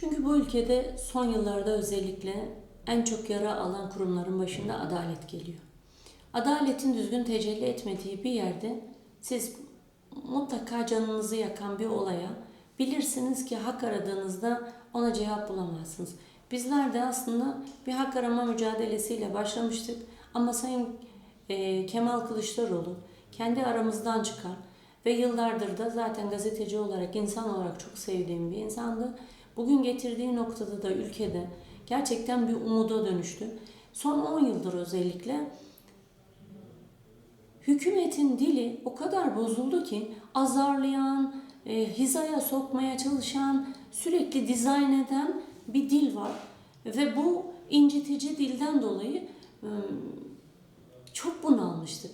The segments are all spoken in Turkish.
Çünkü bu ülkede son yıllarda özellikle en çok yara alan kurumların başında adalet geliyor. Adaletin düzgün tecelli etmediği bir yerde siz mutlaka canınızı yakan bir olaya bilirsiniz ki hak aradığınızda ona cevap bulamazsınız. Bizler de aslında bir hak arama mücadelesiyle başlamıştık ama Sayın e, Kemal Kılıçdaroğlu kendi aramızdan çıkan ve yıllardır da zaten gazeteci olarak, insan olarak çok sevdiğim bir insandı. Bugün getirdiği noktada da ülkede gerçekten bir umuda dönüştü. Son 10 yıldır özellikle hükümetin dili o kadar bozuldu ki azarlayan, e, hizaya sokmaya çalışan, sürekli dizayn eden bir dil var. Ve bu incitici dilden dolayı e, çok bunalmıştık.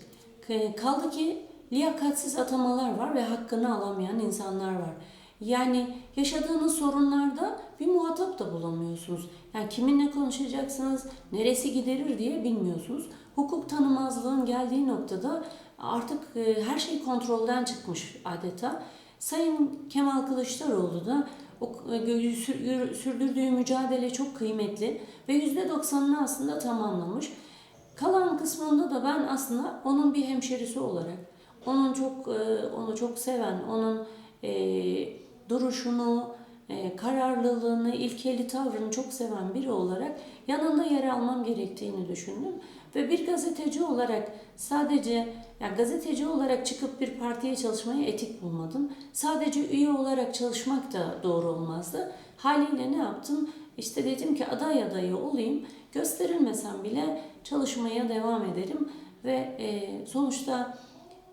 E, Kaldı ki liyakatsiz atamalar var ve hakkını alamayan insanlar var. Yani yaşadığınız sorunlarda bir muhatap da bulamıyorsunuz. Yani kiminle konuşacaksınız, neresi giderir diye bilmiyorsunuz. Hukuk tanımazlığın geldiği noktada artık e, her şey kontrolden çıkmış adeta. Sayın Kemal Kılıçdaroğlu da o e, sür- sürdürdüğü mücadele çok kıymetli ve %90'ını aslında tamamlamış. Kalan kısmında da ben aslında onun bir hemşerisi olarak, onun çok e, onu çok seven, onun duruşunu, e, kararlılığını, ilkeli tavrını çok seven biri olarak yanında yer almam gerektiğini düşündüm. Ve bir gazeteci olarak sadece yani gazeteci olarak çıkıp bir partiye çalışmayı etik bulmadım. Sadece üye olarak çalışmak da doğru olmazdı. Haliyle ne yaptım? İşte dedim ki aday adayı olayım. Gösterilmesem bile çalışmaya devam ederim ve e, sonuçta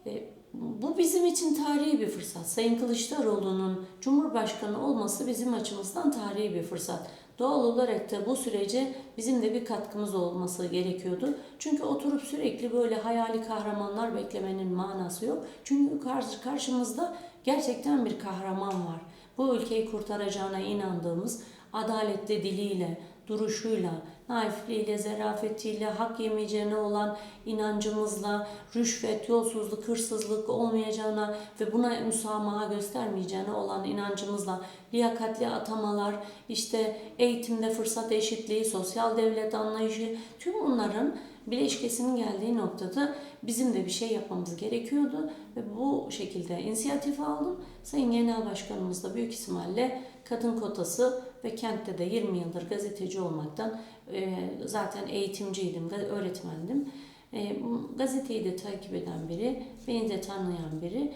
e, bu bizim için tarihi bir fırsat. Sayın Kılıçdaroğlu'nun Cumhurbaşkanı olması bizim açımızdan tarihi bir fırsat. Doğal olarak da bu sürece bizim de bir katkımız olması gerekiyordu. Çünkü oturup sürekli böyle hayali kahramanlar beklemenin manası yok. Çünkü karşı karşımızda gerçekten bir kahraman var. Bu ülkeyi kurtaracağına inandığımız adaletli diliyle, duruşuyla, naifliğiyle, zerafetiyle, hak yemeyeceğine olan inancımızla, rüşvet, yolsuzluk, hırsızlık olmayacağına ve buna müsamaha göstermeyeceğine olan inancımızla liyakatli atamalar, işte eğitimde fırsat eşitliği, sosyal devlet anlayışı, tüm bunların bileşkesinin geldiği noktada bizim de bir şey yapmamız gerekiyordu ve bu şekilde inisiyatif aldım. Sayın Genel Başkanımız da büyük ihtimalle kadın kotası ve kentte de 20 yıldır gazeteci olmaktan e, zaten eğitimciydim, öğretmendim. E, gazeteyi de takip eden biri, beni de tanıyan biri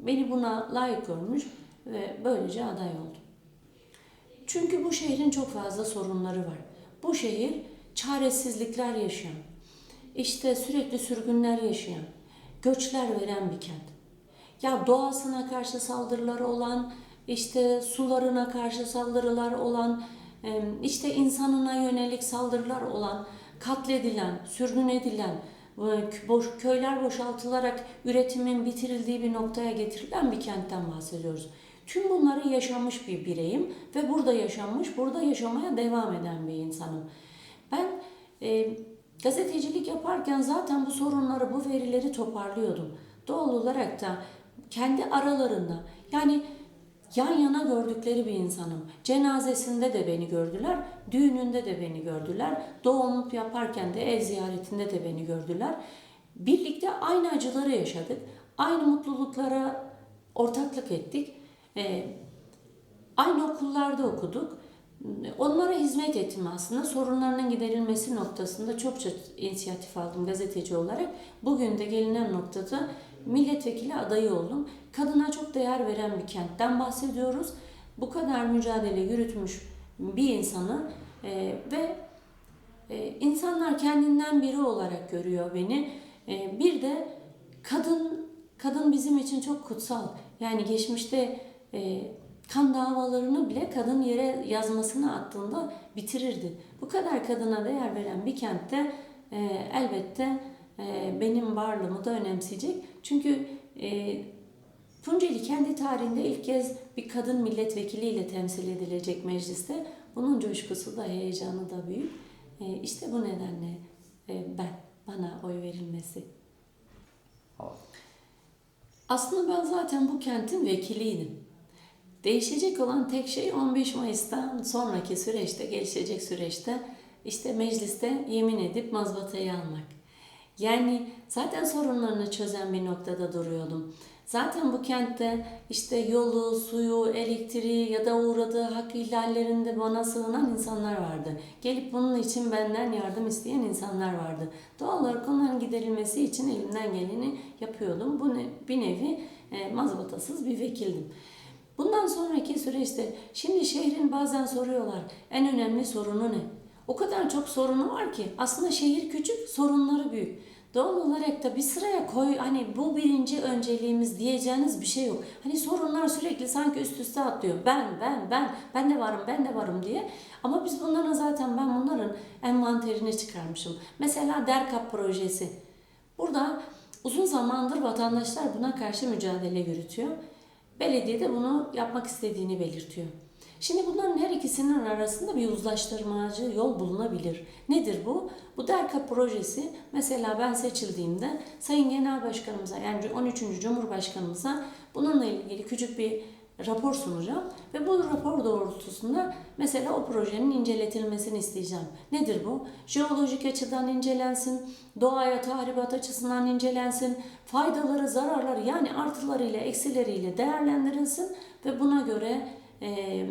beni buna layık görmüş ve böylece aday oldum. Çünkü bu şehrin çok fazla sorunları var. Bu şehir çaresizlikler yaşayan, işte sürekli sürgünler yaşayan, göçler veren bir kent. Ya doğasına karşı saldırıları olan, işte sularına karşı saldırılar olan, işte insanına yönelik saldırılar olan, katledilen, sürgün edilen, boş, köyler boşaltılarak üretimin bitirildiği bir noktaya getirilen bir kentten bahsediyoruz. Tüm bunları yaşamış bir bireyim ve burada yaşanmış, burada yaşamaya devam eden bir insanım. Ben e, gazetecilik yaparken zaten bu sorunları, bu verileri toparlıyordum. Doğal olarak da kendi aralarında yani yan yana gördükleri bir insanım. Cenazesinde de beni gördüler, düğününde de beni gördüler, doğum yaparken de ev ziyaretinde de beni gördüler. Birlikte aynı acıları yaşadık, aynı mutluluklara ortaklık ettik. Ee, aynı okullarda okuduk. Onlara hizmet ettim aslında. Sorunlarının giderilmesi noktasında çokça inisiyatif aldım gazeteci olarak. Bugün de gelinen noktada milletvekili adayı oldum. Kadına çok değer veren bir kentten bahsediyoruz. Bu kadar mücadele yürütmüş bir insanı e, ve e, insanlar kendinden biri olarak görüyor beni. E, bir de kadın kadın bizim için çok kutsal. Yani geçmişte e, kan davalarını bile kadın yere yazmasını attığında bitirirdi. Bu kadar kadına değer veren bir kentte e, elbette e, benim varlığımı da önemseyecek. Çünkü e, Tunceli kendi tarihinde ilk kez bir kadın milletvekiliyle temsil edilecek mecliste. Bunun coşkusu da heyecanı da büyük. E, işte bu nedenle e, ben, bana oy verilmesi. Aslında ben zaten bu kentin vekiliydim. Değişecek olan tek şey 15 Mayıs'tan sonraki süreçte, gelişecek süreçte işte mecliste yemin edip mazbatayı almak. Yani zaten sorunlarını çözen bir noktada duruyordum. Zaten bu kentte işte yolu, suyu, elektriği ya da uğradığı hak ihlallerinde bana sığınan insanlar vardı. Gelip bunun için benden yardım isteyen insanlar vardı. Doğal olarak onların giderilmesi için elimden geleni yapıyordum. Bu bir nevi e, mazbatasız bir vekildim. Bundan sonraki süreçte şimdi şehrin bazen soruyorlar en önemli sorunu ne? O kadar çok sorunu var ki aslında şehir küçük, sorunları büyük. Doğal olarak da bir sıraya koy hani bu birinci önceliğimiz diyeceğiniz bir şey yok. Hani sorunlar sürekli sanki üst üste atlıyor. Ben, ben, ben, ben de varım, ben de varım diye. Ama biz bunların zaten ben bunların envanterini çıkarmışım. Mesela DERKAP projesi. Burada uzun zamandır vatandaşlar buna karşı mücadele yürütüyor. Belediye de bunu yapmak istediğini belirtiyor. Şimdi bunların her ikisinin arasında bir uzlaştırmacı yol bulunabilir. Nedir bu? Bu DERKA projesi mesela ben seçildiğimde Sayın Genel Başkanımıza yani 13. Cumhurbaşkanımıza bununla ilgili küçük bir rapor sunacağım ve bu rapor doğrultusunda mesela o projenin inceletilmesini isteyeceğim. Nedir bu? Jeolojik açıdan incelensin, doğaya tahribat açısından incelensin, faydaları, zararları yani artılarıyla, eksileriyle değerlendirilsin ve buna göre e,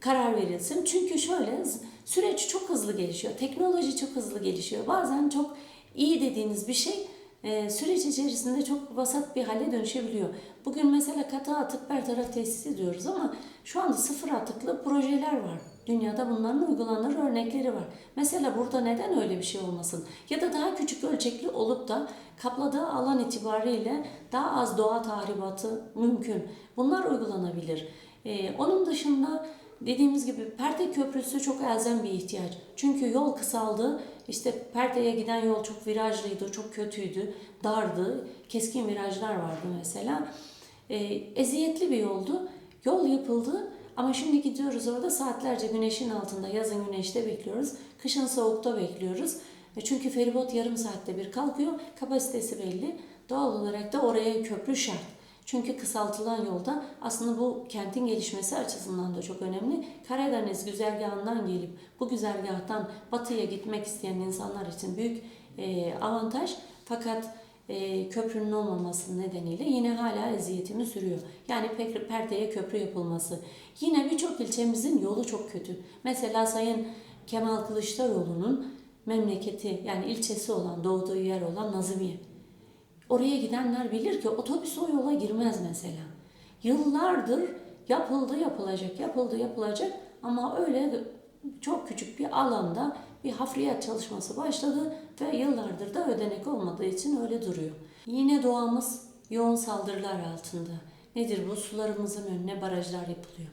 karar verilsin. Çünkü şöyle süreç çok hızlı gelişiyor. Teknoloji çok hızlı gelişiyor. Bazen çok iyi dediğiniz bir şey e, süreç içerisinde çok vasat bir hale dönüşebiliyor. Bugün mesela katı atık bertaraf tesisi diyoruz ama şu anda sıfır atıklı projeler var. Dünyada bunların uygulanır örnekleri var. Mesela burada neden öyle bir şey olmasın? Ya da daha küçük ölçekli olup da kapladığı alan itibariyle daha az doğa tahribatı mümkün. Bunlar uygulanabilir. Ee, onun dışında dediğimiz gibi Perte Köprüsü çok elzem bir ihtiyaç. Çünkü yol kısaldı. İşte Perte'ye giden yol çok virajlıydı, çok kötüydü, dardı. Keskin virajlar vardı mesela. Ee, eziyetli bir yoldu. Yol yapıldı ama şimdi gidiyoruz orada saatlerce güneşin altında, yazın güneşte bekliyoruz. Kışın soğukta bekliyoruz. E çünkü feribot yarım saatte bir kalkıyor. Kapasitesi belli. Doğal olarak da oraya köprü şart. Çünkü kısaltılan yolda aslında bu kentin gelişmesi açısından da çok önemli. Karadeniz güzergahından gelip bu güzergahtan batıya gitmek isteyen insanlar için büyük e, avantaj. Fakat e, köprünün olmaması nedeniyle yine hala eziyetini sürüyor. Yani Perte'ye köprü yapılması. Yine birçok ilçemizin yolu çok kötü. Mesela Sayın Kemal Kılıçdaroğlu'nun memleketi yani ilçesi olan, doğduğu yer olan Nazımiye. Oraya gidenler bilir ki otobüs o yola girmez mesela. Yıllardır yapıldı yapılacak, yapıldı yapılacak ama öyle çok küçük bir alanda bir hafriyat çalışması başladı ve yıllardır da ödenek olmadığı için öyle duruyor. Yine doğamız yoğun saldırılar altında. Nedir bu? Sularımızın önüne barajlar yapılıyor.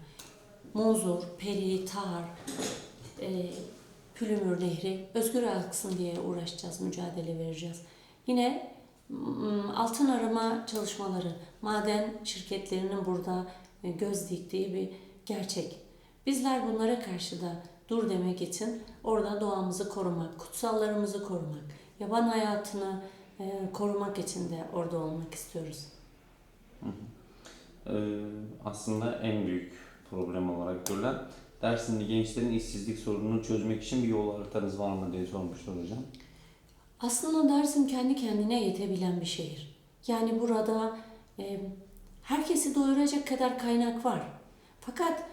Muzur, Peri, Tar, e, Pülümür Nehri özgür aksın diye uğraşacağız, mücadele vereceğiz. Yine altın arama çalışmaları, maden şirketlerinin burada e, göz diktiği bir gerçek. Bizler bunlara karşı da dur demek için orada doğamızı korumak, kutsallarımızı korumak, yaban hayatını e, korumak için de orada olmak istiyoruz. Ee, aslında en büyük problem olarak görülen Dersimli gençlerin işsizlik sorununu çözmek için bir yol haritanız var mı diye sormuşlar hocam. Aslında Dersim kendi kendine yetebilen bir şehir. Yani burada e, herkesi doyuracak kadar kaynak var. Fakat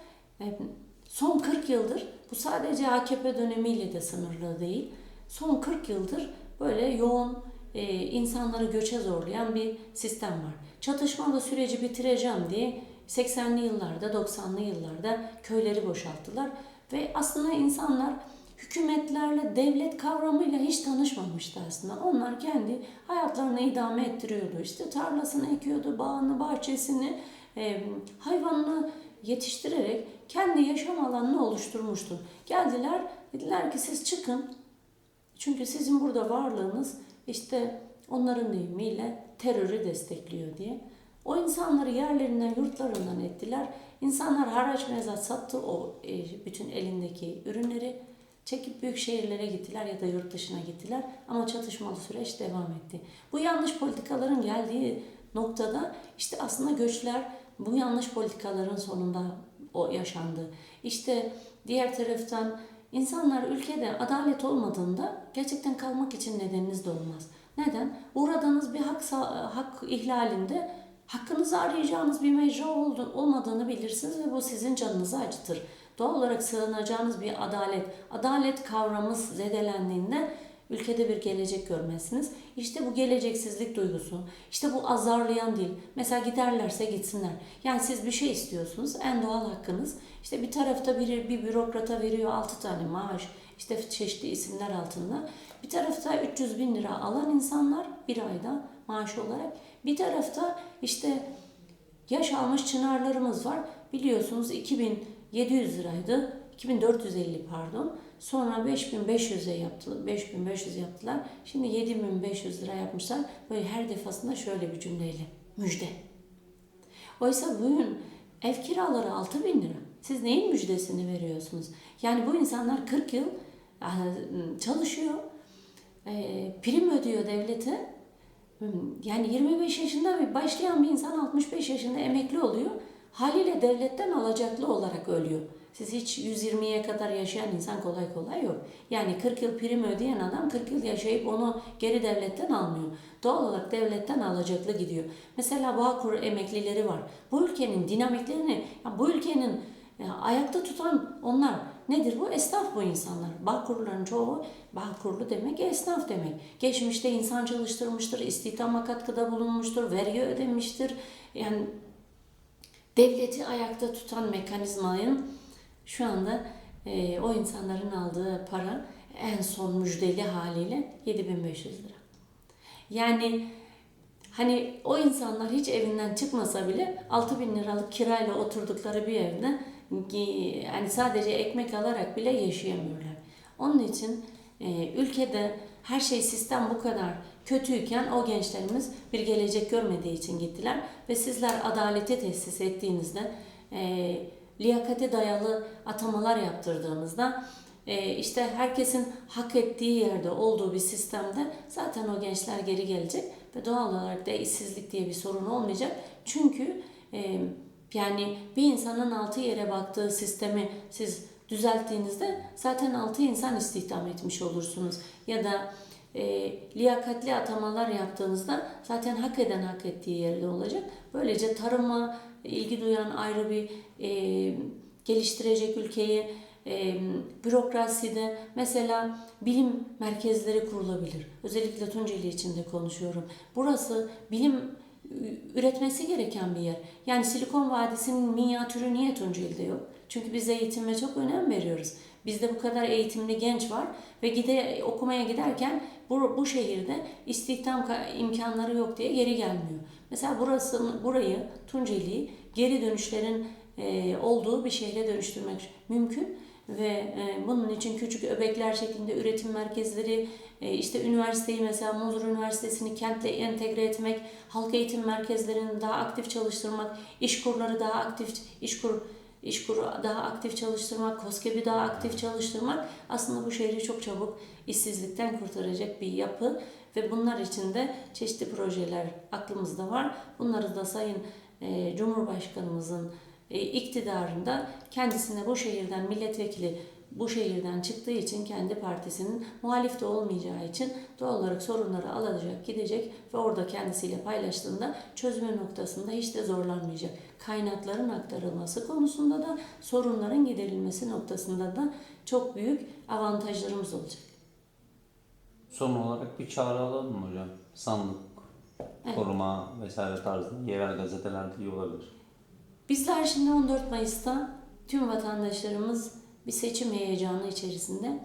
e, son 40 yıldır bu sadece AKP dönemiyle de sınırlı değil. Son 40 yıldır böyle yoğun e, insanları göçe zorlayan bir sistem var. Çatışmalı süreci bitireceğim diye 80'li yıllarda, 90'lı yıllarda köyleri boşalttılar ve aslında insanlar hükümetlerle, devlet kavramıyla hiç tanışmamıştı aslında. Onlar kendi hayatlarını idame ettiriyordu. İşte tarlasını ekiyordu, bağını, bahçesini, e, hayvanını yetiştirerek kendi yaşam alanını oluşturmuştu. Geldiler, dediler ki siz çıkın. Çünkü sizin burada varlığınız işte onların deyimiyle terörü destekliyor diye. O insanları yerlerinden, yurtlarından ettiler. İnsanlar haraç mezat sattı o e, bütün elindeki ürünleri. Çekip büyük şehirlere gittiler ya da yurt dışına gittiler ama çatışmalı süreç devam etti. Bu yanlış politikaların geldiği noktada işte aslında göçler bu yanlış politikaların sonunda o yaşandı. İşte diğer taraftan insanlar ülkede adalet olmadığında gerçekten kalmak için nedeniniz de olmaz. Neden? Uğradığınız bir hak, hak ihlalinde hakkınızı arayacağınız bir mecra olmadığını bilirsiniz ve bu sizin canınızı acıtır. Doğal olarak sığınacağınız bir adalet, adalet kavramı zedelendiğinde ülkede bir gelecek görmezsiniz. İşte bu geleceksizlik duygusu, işte bu azarlayan dil. Mesela giderlerse gitsinler. Yani siz bir şey istiyorsunuz, en doğal hakkınız. İşte bir tarafta biri bir bürokrata veriyor 6 tane maaş, işte çeşitli isimler altında. Bir tarafta 300 bin lira alan insanlar bir ayda maaş olarak. Bir tarafta işte yaş almış çınarlarımız var. Biliyorsunuz 2700 liraydı. 2450 pardon. Sonra 5500'e yaptılar. 5500 yaptılar. Şimdi 7500 lira yapmışlar. Böyle her defasında şöyle bir cümleyle. Müjde. Oysa bugün ev kiraları 6000 lira. Siz neyin müjdesini veriyorsunuz? Yani bu insanlar 40 yıl çalışıyor. e, Prim ödüyor devlete. Yani 25 yaşında bir başlayan bir insan 65 yaşında emekli oluyor. Haliyle devletten alacaklı olarak ölüyor. Siz hiç 120'ye kadar yaşayan insan kolay kolay yok. Yani 40 yıl prim ödeyen adam 40 yıl yaşayıp onu geri devletten almıyor. Doğal olarak devletten alacaklı gidiyor. Mesela Bağkur emeklileri var. Bu ülkenin dinamiklerini, bu ülkenin ya ayakta tutan onlar. Nedir bu? Esnaf bu insanlar. Bağkurların çoğu, Bağkurlu demek esnaf demek. Geçmişte insan çalıştırmıştır, istihdama katkıda bulunmuştur, vergi ödemiştir. Yani devleti ayakta tutan mekanizmanın şu anda e, o insanların aldığı para en son müjdeli haliyle 7500 lira. Yani hani o insanlar hiç evinden çıkmasa bile 6000 liralık kirayla oturdukları bir evde yani sadece ekmek alarak bile yaşayamıyorlar. Onun için e, ülkede her şey sistem bu kadar kötüyken o gençlerimiz bir gelecek görmediği için gittiler ve sizler adaleti tesis ettiğinizde e, liyakate dayalı atamalar yaptırdığınızda e, işte herkesin hak ettiği yerde olduğu bir sistemde zaten o gençler geri gelecek ve doğal olarak da işsizlik diye bir sorun olmayacak. Çünkü e, yani bir insanın altı yere baktığı sistemi siz düzelttiğinizde zaten altı insan istihdam etmiş olursunuz. Ya da e, liyakatli atamalar yaptığınızda zaten hak eden hak ettiği yerde olacak. Böylece tarıma ilgi duyan ayrı bir e, geliştirecek ülkeyi e, bürokraside mesela bilim merkezleri kurulabilir. Özellikle Tunceli için de konuşuyorum. Burası bilim üretmesi gereken bir yer. Yani Silikon Vadisi'nin minyatürü niye Tunceli'de yok? Çünkü biz eğitime çok önem veriyoruz. Bizde bu kadar eğitimli genç var ve gide okumaya giderken bu, bu şehirde istihdam imkanları yok diye geri gelmiyor. Mesela burası burayı Tunceli'yi geri dönüşlerin e, olduğu bir şehre dönüştürmek mümkün ve e, bunun için küçük öbekler şeklinde üretim merkezleri, e, işte üniversiteyi mesela Muzur Üniversitesi'ni kentle entegre etmek, halk eğitim merkezlerini daha aktif çalıştırmak, işkurları daha aktif, işkur İşkur'u daha aktif çalıştırmak, KOSGEB'i daha aktif çalıştırmak aslında bu şehri çok çabuk işsizlikten kurtaracak bir yapı ve bunlar için de çeşitli projeler aklımızda var. Bunları da Sayın e, Cumhurbaşkanımızın e, iktidarında kendisine bu şehirden milletvekili bu şehirden çıktığı için kendi partisinin muhalif de olmayacağı için doğal olarak sorunları alacak, gidecek ve orada kendisiyle paylaştığında çözme noktasında hiç de zorlanmayacak. Kaynakların aktarılması konusunda da sorunların giderilmesi noktasında da çok büyük avantajlarımız olacak. Son olarak bir çağrı alalım mı hocam? Sandık, Evet. koruma vesaire tarzında yerel gazetelerde iyi olabilir. Bizler şimdi 14 Mayıs'ta tüm vatandaşlarımız bir seçim heyecanı içerisinde.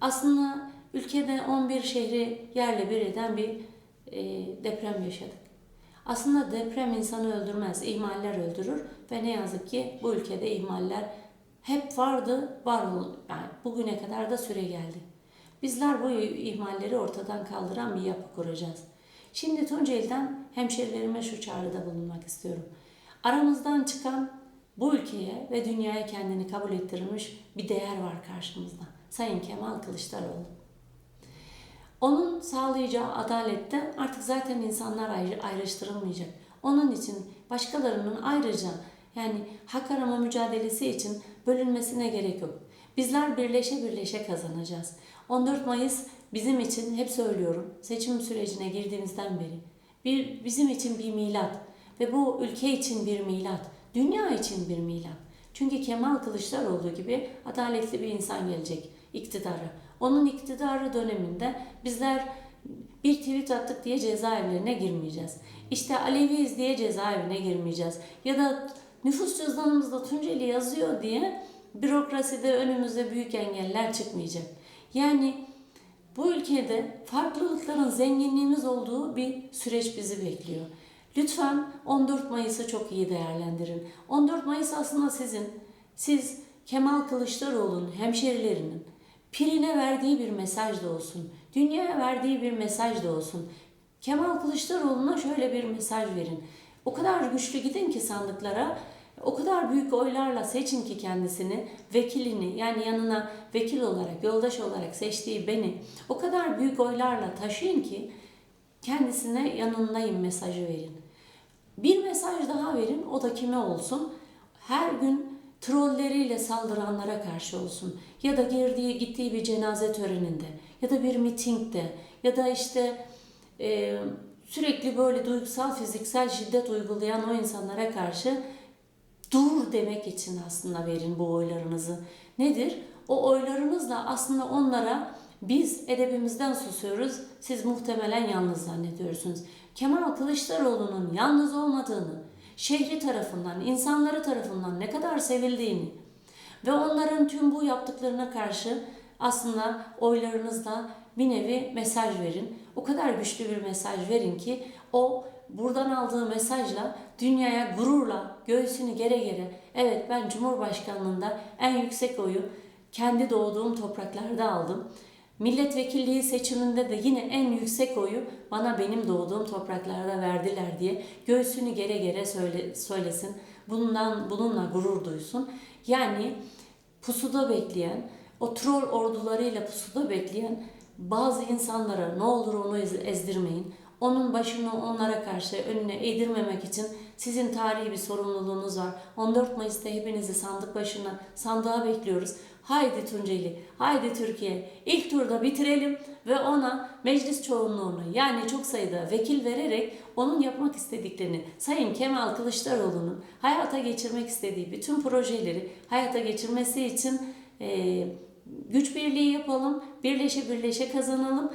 Aslında ülkede 11 şehri yerle bir eden bir e, deprem yaşadık. Aslında deprem insanı öldürmez, ihmaller öldürür ve ne yazık ki bu ülkede ihmaller hep vardı, var ol, yani bugüne kadar da süre geldi. Bizler bu ihmalleri ortadan kaldıran bir yapı kuracağız. Şimdi Tunceli'den hemşerilerime şu çağrıda bulunmak istiyorum. Aramızdan çıkan bu ülkeye ve dünyaya kendini kabul ettirmiş bir değer var karşımızda. Sayın Kemal Kılıçdaroğlu. Onun sağlayacağı adalette artık zaten insanlar ayrı, ayrıştırılmayacak. Onun için başkalarının ayrıca yani hak arama mücadelesi için bölünmesine gerek yok. Bizler birleşe birleşe kazanacağız. 14 Mayıs bizim için hep söylüyorum seçim sürecine girdiğimizden beri bir bizim için bir milat ve bu ülke için bir milat, dünya için bir milat. Çünkü Kemal Kılıçdaroğlu gibi adaletli bir insan gelecek iktidara. Onun iktidarı döneminde bizler bir tweet attık diye cezaevlerine girmeyeceğiz. İşte Aleviyiz diye cezaevine girmeyeceğiz. Ya da nüfus cüzdanımızda Tunceli yazıyor diye bürokraside önümüze büyük engeller çıkmayacak. Yani bu ülkede farklılıkların zenginliğimiz olduğu bir süreç bizi bekliyor. Lütfen 14 Mayıs'ı çok iyi değerlendirin. 14 Mayıs aslında sizin, siz Kemal Kılıçdaroğlu'nun hemşerilerinin pirine verdiği bir mesaj da olsun. Dünyaya verdiği bir mesaj da olsun. Kemal Kılıçdaroğlu'na şöyle bir mesaj verin. O kadar güçlü gidin ki sandıklara, o kadar büyük oylarla seçin ki kendisini, vekilini yani yanına vekil olarak, yoldaş olarak seçtiği beni o kadar büyük oylarla taşıyın ki kendisine yanındayım mesajı verin. Bir mesaj daha verin, o da kime olsun? Her gün trolleriyle saldıranlara karşı olsun. Ya da girdiği, gittiği bir cenaze töreninde, ya da bir mitingde, ya da işte e, sürekli böyle duygusal, fiziksel şiddet uygulayan o insanlara karşı dur demek için aslında verin bu oylarınızı. Nedir? O oylarınızla aslında onlara biz edebimizden susuyoruz, siz muhtemelen yalnız zannediyorsunuz. Kemal Kılıçdaroğlu'nun yalnız olmadığını, şehri tarafından, insanları tarafından ne kadar sevildiğini ve onların tüm bu yaptıklarına karşı aslında oylarınızla bir nevi mesaj verin. O kadar güçlü bir mesaj verin ki o buradan aldığı mesajla dünyaya gururla göğsünü gere gere evet ben Cumhurbaşkanlığında en yüksek oyu kendi doğduğum topraklarda aldım. Milletvekilliği seçiminde de yine en yüksek oyu bana benim doğduğum topraklarda verdiler diye göğsünü gere gere söyle, söylesin. Bundan bununla gurur duysun. Yani pusuda bekleyen, o troll ordularıyla pusuda bekleyen bazı insanlara ne olur onu ez- ezdirmeyin. Onun başını onlara karşı önüne eğdirmemek için sizin tarihi bir sorumluluğunuz var. 14 Mayıs'ta hepinizi sandık başına, sandığa bekliyoruz. Haydi Tunceli, haydi Türkiye. İlk turda bitirelim ve ona meclis çoğunluğunu yani çok sayıda vekil vererek onun yapmak istediklerini Sayın Kemal Kılıçdaroğlu'nun hayata geçirmek istediği bütün projeleri hayata geçirmesi için eee, güç birliği yapalım, birleşe birleşe kazanalım.